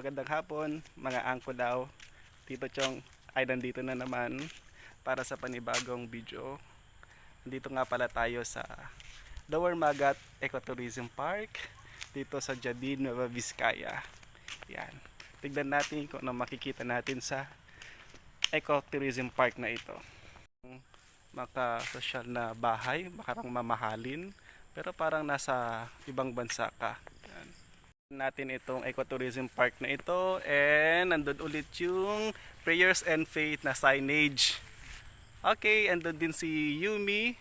Magandang hapon, mga angko daw. Tito Chong ay nandito na naman para sa panibagong video. Nandito nga pala tayo sa Lower Magat Ecotourism Park dito sa Jardin Nueva Vizcaya. Yan. Tignan natin kung ano makikita natin sa Ecotourism Park na ito. Maka-social na bahay, makarang mamahalin, pero parang nasa ibang bansa ka. Natin itong ecotourism park na ito. And nandun ulit yung prayers and faith na signage. Okay andun din si Yumi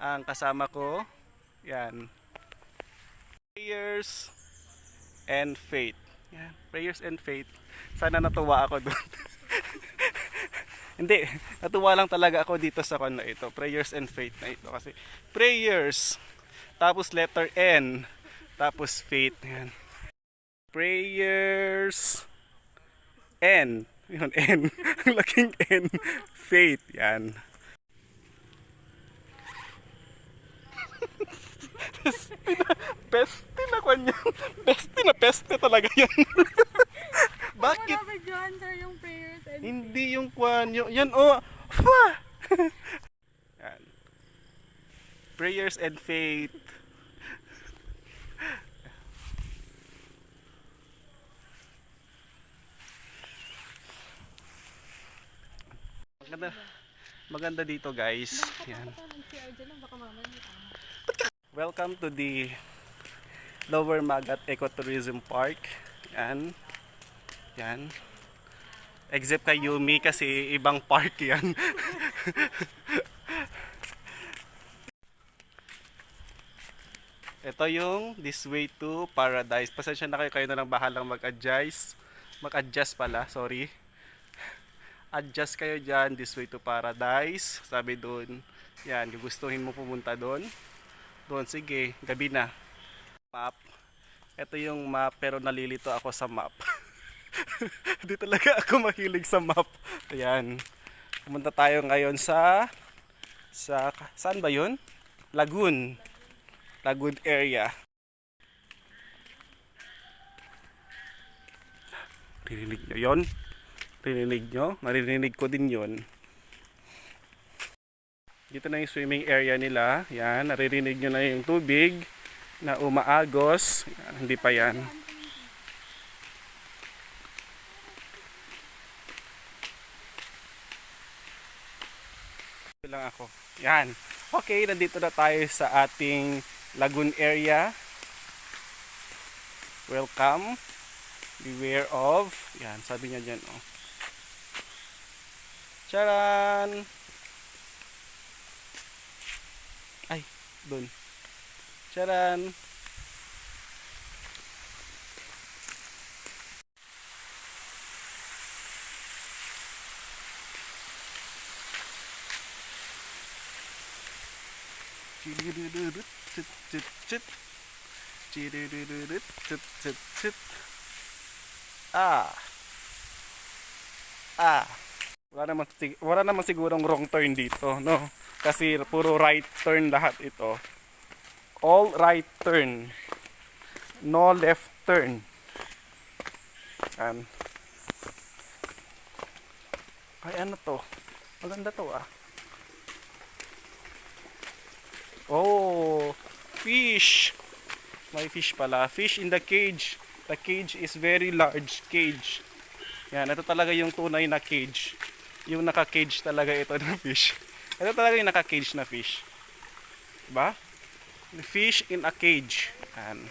ang kasama ko. Yan. Prayers and faith. Yan prayers and faith. Sana natuwa ako doon hindi natuwa lang talaga ako dito sa kano ito. Prayers and faith na ito. Kasi prayers tapos letter N tapos faith. Yan. Prayers. N. Yun, N. Ang laking N. Faith. Yan. peste na, peste na kanya. Peste na peste talaga yan. Bakit? Wala ba dyan, sir, yung prayers and Hindi yung kwan. Yung, yan, oh. Fwa! yan. Prayers and faith. Maganda, maganda dito guys. Yan. Welcome to the Lower Magat Ecotourism Park. Yan. Yan. Except kay Yumi kasi ibang park yan. Ito yung This Way to Paradise. Pasensya na kayo, kayo na lang bahalang mag-adjust. Mag-adjust pala, sorry. Adjust kayo dyan, This Way to Paradise. Sabi doon, yan, gugustuhin mo pumunta doon. Doon, sige, gabi na. Map. Ito yung map, pero nalilito ako sa map. Hindi talaga ako mahilig sa map. Ayan. Pumunta tayo ngayon sa sa saan ba 'yun? Lagoon. Lagoon area. Ririnig nyo yun? Ririnig nyo? Naririnig ko din yun. Dito na yung swimming area nila. Yan, naririnig nyo na yung tubig na umaagos. Yan, hindi pa yan. Lang ako. Yan. Okay, nandito na tayo sa ating lagoon area. Welcome. Beware of. Yan, sabi niya dyan. Oh. Charan! Ay, dun. Charan! Chit, chit, chit. Chit, chit, chit. Ah. Ah. Wala naman, wala naman sigurong wrong turn dito, no? Kasi puro right turn lahat ito. All right turn. No left turn. Yan. Ay, ano to? Maganda to ah. Oh, fish. May fish pala. Fish in the cage. The cage is very large cage. Yan, ito talaga yung tunay na cage. Yung naka-cage talaga ito ng fish. Ito talaga yung naka-cage na fish. Diba? Fish in a cage. Yan.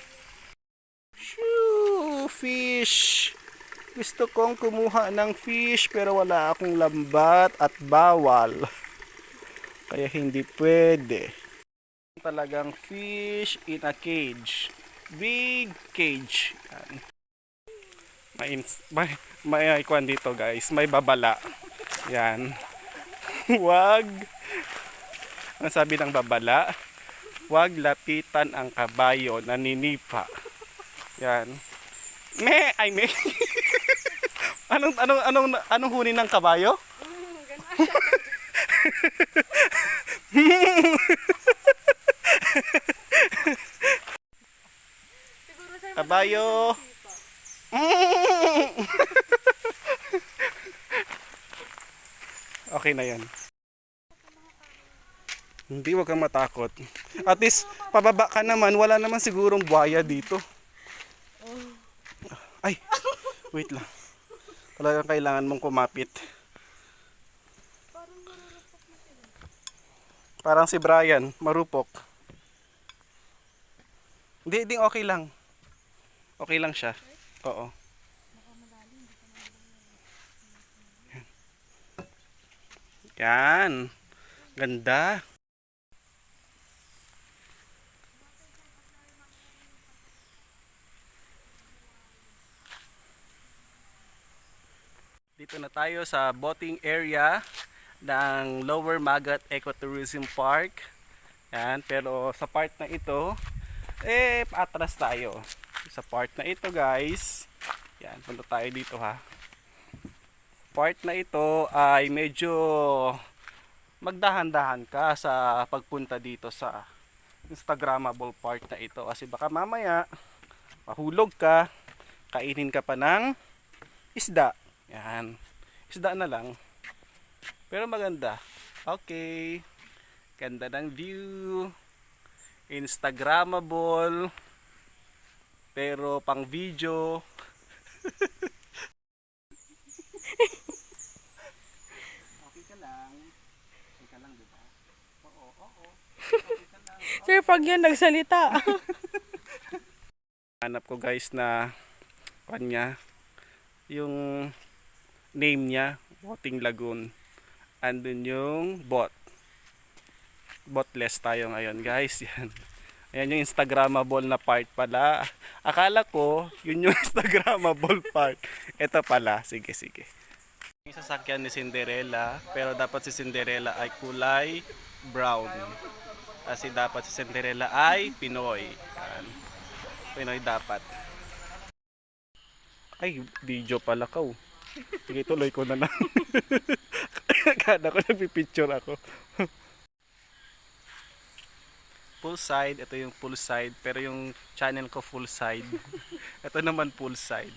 Shoo! Fish! Gusto kong kumuha ng fish pero wala akong lambat at bawal. Kaya hindi pwede. Talagang fish in a cage. Big cage. Yan. May, may, may icon dito guys. May babala. Yan. Wag. Ang sabi ng babala? Wag lapitan ang kabayo na ninipa. Yan. Me, ay me. anong anong anong anong huni ng kabayo? Kabayo. madami okay na yan. Hindi, wag kang matakot. At least, pababa ka naman, wala naman sigurong buhaya dito. Ay, wait lang. Talagang kailangan mong kumapit. Parang si Brian, marupok. Hindi, hindi, okay lang. Okay lang siya. Oo. Yan. Ganda. Dito na tayo sa boating area ng Lower Magat Ecotourism Park. Yan, pero sa part na ito, eh, atras tayo. Sa part na ito, guys. Yan, punta tayo dito ha. Part na ito ay medyo magdahan-dahan ka sa pagpunta dito sa Instagrammable part na ito. Kasi baka mamaya, mahulog ka, kainin ka pa ng isda. Yan. Isda na lang. Pero maganda. Okay. Ganda ng view. Instagrammable. Pero pang video. okay ka lang. Okay ka lang, di ba? Oo, oo. Okay ka lang. Sir, pag yun nagsalita. Hanap ko guys na kanya yung name niya, Boating Lagoon. Andun yung bot. Botless tayo ngayon guys. Yan. Ayan yung Instagrammable na part pala. Akala ko, yun yung Instagrammable part. Ito pala. Sige, sige. Yung sasakyan ni Cinderella, pero dapat si Cinderella ay kulay brown. Kasi dapat si Cinderella ay Pinoy. Yan. Pinoy dapat. Ay, video pala ka oh. Sige, tuloy ko na lang. Kada ko nagpipicture ako. full side, ito yung full side, pero yung channel ko full side. ito naman full side.